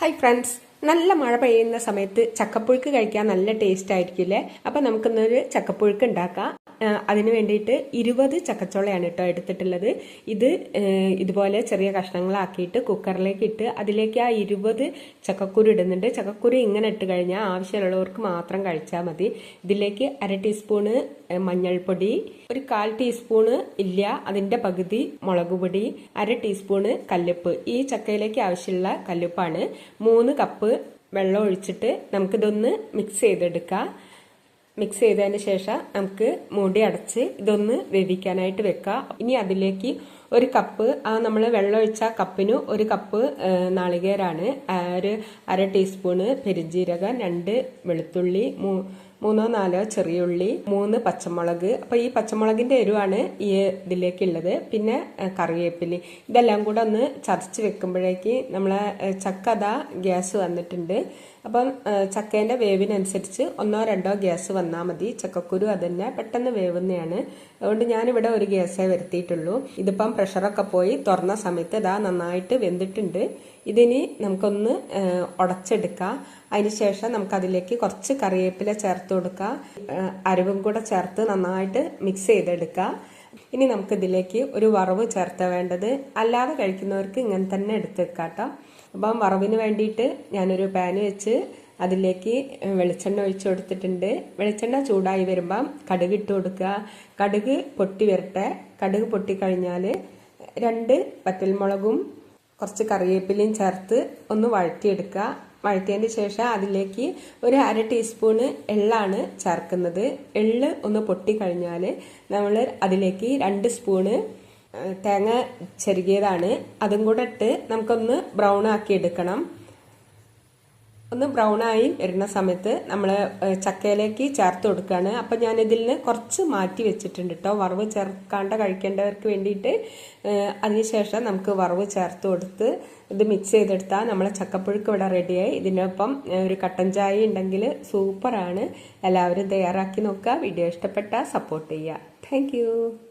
Hi friends, നല്ല മഴ പെയ്യുന്ന സമയത്ത് ചക്കപ്പുഴുക്ക് കഴിക്കാൻ നല്ല ടേസ്റ്റ് ആയിരിക്കില്ലേ? അപ്പം നമുക്കിന്നൊരു ചക്കപ്പുഴുക്ക് ഉണ്ടാക്കാം. അതിന് വേണ്ടിയിട്ട് ഇരുപത് ചക്കച്ചോളയാണ് കേട്ടോ എടുത്തിട്ടുള്ളത്. ഇത് ഇതുപോലെ ചെറിയ കഷ്ണങ്ങളാക്കിയിട്ട് കുക്കറിലേക്ക് ഇട്ട് അതിലേക്ക് ആ ഇരുപത് ചക്കക്കുരു ഇടുന്നുണ്ട്. ചക്കക്കുരു ഇങ്ങനെ ഇട്ട് കഴിഞ്ഞാൽ ആവശ്യമുള്ളവർക്ക് മാത്രം കഴിച്ചാൽ മതി. ഇതിലേക്ക് അര ടീസ്പൂണ് മഞ്ഞൾപ്പൊടി ഒരു കാൽ ടീസ്പൂണ് ഇല്ല അതിന്റെ പകുതി മുളക് പൊടി അര ടീസ്പൂണ് കല്ലുപ്പ്. ഈ ചക്കയിലേക്ക് ആവശ്യമുള്ള കല്ലുപ്പാണ്. മൂന്ന് കപ്പ് വെള്ളം ഒഴിച്ചിട്ട് നമുക്കിതൊന്ന് മിക്സ് ചെയ്തെടുക്കാം. മിക്സ് ചെയ്തതിന് ശേഷം നമുക്ക് മൂടി അടച്ച് ഇതൊന്ന് വേവിക്കാനായിട്ട് വെക്കാം. ഇനി അതിലേക്ക് ഒരു കപ്പ് ആ നമ്മൾ വെള്ളം ഒഴിച്ച കപ്പിന് ഒരു കപ്പ് നാളികേരാണ്. ഒരു അര ടീസ്പൂണ് പെരിഞ്ജീരകം രണ്ട് വെളുത്തുള്ളി മൂ- മൂന്നോ നാലോ ചെറിയ ഉള്ളി മൂന്ന് പച്ചമുളക്. അപ്പോൾ ഈ പച്ചമുളകിന്റെ എരിവാണ് ഈ ഇതിലേക്കുള്ളത്. പിന്നെ കറിവേപ്പിൽ. ഇതെല്ലാം കൂടെ ഒന്ന് ചതച്ച് വെക്കുമ്പോഴേക്ക് നമ്മളെ ചക്ക അതാ ഗ്യാസ് വന്നിട്ടുണ്ട്. അപ്പം ചക്കേന്റെ വേവിനനുസരിച്ച് ഒന്നോ രണ്ടോ ഗ്യാസ് വന്നാൽ മതി. ചക്കക്കുരു അതന്നെ പെട്ടെന്ന് വേവുന്നതാണ് അതുകൊണ്ട് ഞാനിവിടെ ഒരു ഗ്യാസേ വരുത്തിയിട്ടുള്ളൂ. ഇതിപ്പം പ്രഷറൊക്കെ പോയി തുറന്ന സമയത്ത് ഇതാ നന്നായിട്ട് വെന്തിട്ടുണ്ട്. ഇതിനി നമുക്കൊന്ന് ഉടച്ചെടുക്കാം അതിനുശേഷം നമുക്കതിലേക്ക് കുറച്ച് കറിവേപ്പില ചേർത്ത് കൊടുക്കാം. ആ, അരവും കൂടെ ചേർത്ത് നന്നായിട്ട് മിക്സ് ചെയ്തെടുക്കാം. ഇനി നമുക്ക് ഇതിലേക്ക് ഒരു വറവ് ചേർത്ത് വേണ്ടത്. അല്ലാതെ കഴിക്കുന്നവർക്ക് ഇങ്ങനെ തന്നെ എടുത്തെടുക്കാം കേട്ടോ അപ്പം വറവിന് വേണ്ടിയിട്ട് ഞാനൊരു പാന് വെച്ച് അതിലേക്ക് വെളിച്ചെണ്ണ ഒഴിച്ചു കൊടുത്തിട്ടുണ്ട്. വെളിച്ചെണ്ണ ചൂടായി വരുമ്പം കടുക് ഇട്ട് കൊടുക്കുക. കടുക് പൊട്ടി വരട്ടെ. കടുക് പൊട്ടിക്കഴിഞ്ഞാൽ രണ്ട് പറ്റൽമുളകും കുറച്ച് കറിവേപ്പിലയും ചേർത്ത് ഒന്ന് വഴറ്റിയെടുക്കുക. വഴറ്റിയതിന് ശേഷം അതിലേക്ക് ഒരു അര ടീസ്പൂണ് എള്ളാണ് ചേർക്കുന്നത്. എള്ള് ഒന്ന് പൊട്ടിക്കഴിഞ്ഞാൽ നമ്മൾ അതിലേക്ക് രണ്ട് സ്പൂണ് തേങ്ങ ചെരുകിയതാണ് അതും കൂടെ ഇട്ട് നമുക്കൊന്ന് ബ്രൗൺ ആക്കി എടുക്കണം ഒന്ന് ആയി വരുന്ന സമയത്ത് നമ്മൾ ചക്കയിലേക്ക് ചേർത്ത് കൊടുക്കുകയാണ് അപ്പം ഞാൻ ഇതിൽ നിന്ന് കുറച്ച് മാറ്റി വെച്ചിട്ടുണ്ട് കേട്ടോ വറവ് ചേർക്കാണ്ട് കഴിക്കേണ്ടവർക്ക് വേണ്ടിയിട്ട് അതിനുശേഷം നമുക്ക് വറവ് ചേർത്ത് കൊടുത്ത് ഇത് മിക്സ് ചെയ്തെടുത്താൽ നമ്മളെ ചക്കപ്പുഴുക്ക് ഇവിടെ റെഡിയായി ഇതിനൊപ്പം ഒരു കട്ടൻ ചായ ഉണ്ടെങ്കിൽ സൂപ്പറാണ് എല്ലാവരും തയ്യാറാക്കി നോക്കുക. വീഡിയോ ഇഷ്ടപ്പെട്ടാൽ സപ്പോർട്ട് ചെയ്യുക. താങ്ക്